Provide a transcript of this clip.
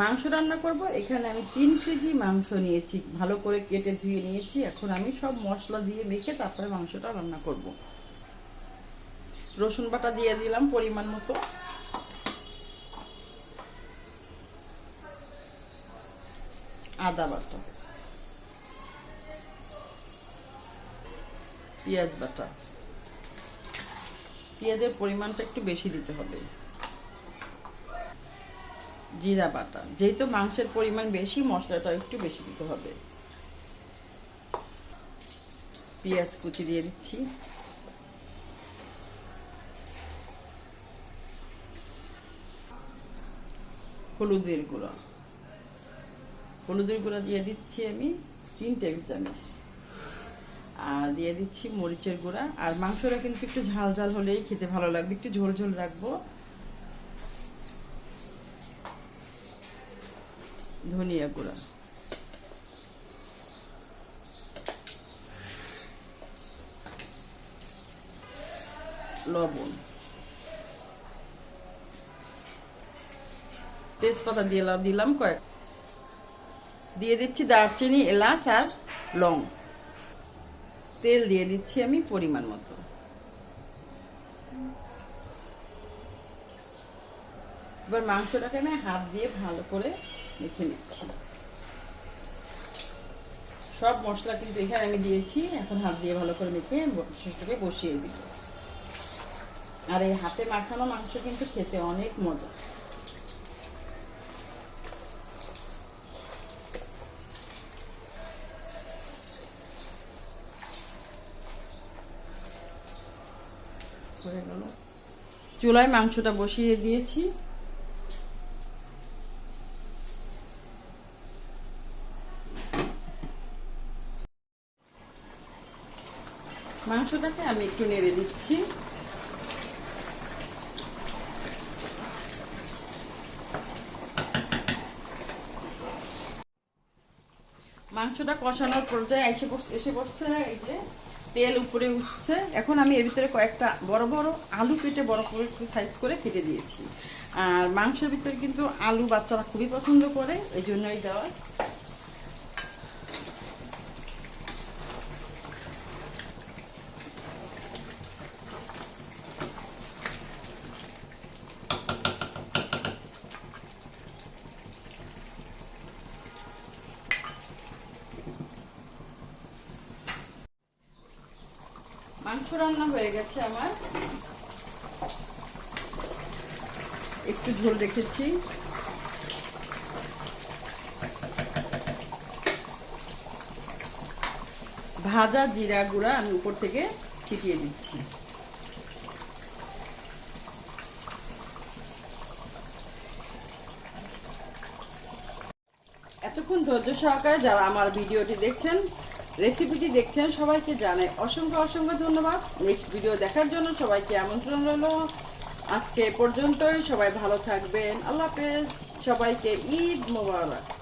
মাংস রান্না করব। এখানে আমি তিন কেজি মাংস নিয়েছি। ভালো করে কেটে ধুয়ে নিয়েছি। এখন আমি সব মশলা দিয়ে মেখে তারপরে মাংসটা রান্না করব। রসুন বাটা দিয়ে দিলাম পরিমাণ মতো। আদা বাটা। পেঁয়াজ বাটা। পেঁয়াজের পরিমাণটা একটু বেশি দিতে হবে। জিরা বাটা। যেহেতু মাংসের পরিমাণ বেশি মশলাটা একটু বেশি দিতে হবে। পেঁয়াজ কুচি দিয়ে দিচ্ছি। হলুদের গুঁড়া। হলুদের গুঁড়া দিয়ে দিচ্ছি আমি তিন টেবিল চামচ। আর দিয়ে দিচ্ছি মরিচের গুঁড়া। আর মাংসটা কিন্তু একটু ঝাল ঝাল হলেই খেতে ভালো লাগবে। একটু ঝোল ঝোল রাখব। ধনিয়া গুঁড়া। লবণ। তেজপাতা দিলাম দিলাম কয়েক দিয়ে দিচ্ছি দারচিনি, এলাচ আর লং। তেল দিয়ে দিচ্ছি আমি পরিমাণ মতো। এবার মাংসটাকে আমি হাত দিয়ে ভালো করে মেখে নিচ্ছি। সব মশলা কিন্তু এখানে আমি দিয়েছি। এখন হাত দিয়ে ভালো করে মেখে সেটাকে বসিয়ে দিব। আর এই হাতে মাখানো মাংস কিন্তু খেতে অনেক মজা। চুলায় মাংসটা বসিয়ে দিয়েছি। মাংসটাকে আমি একটু নেড়ে দিচ্ছি। মাংসটা কষানোর পর্যায়ে এসে পড়ছে এসে পড়ছে, এই যে তেল উপরে উঠছে। এখন আমি এর ভিতরে কয়েকটা বড় বড় আলু কেটে বড় করে সাইজ করে কেটে দিয়েছি। আর মাংসের ভিতরে কিন্তু আলু বাচ্চারা খুবই পছন্দ করে, এই জন্যই দেওয়া। মাংস রান্না হয়ে গেছে আমার। একটু ঝোল রেখেছি ভাজা জিরা গুঁড়া আমি উপর থেকে ছিটিয়ে দিচ্ছি। এতক্ষণ ধৈর্য সহকারে যারা আমার ভিডিওটি দেখছেন রেসিপিটি দেখছেন, সবাইকে জানাই অসংখ্য অসংখ্য ধন্যবাদ। নেক্সট ভিডিও দেখার জন্য সবাইকে আমন্ত্রণ রইল। আজকে পর্যন্তই, সবাই ভালো থাকবেন। আল্লাহ হাফেজ। সবাইকে ঈদ মোবারক।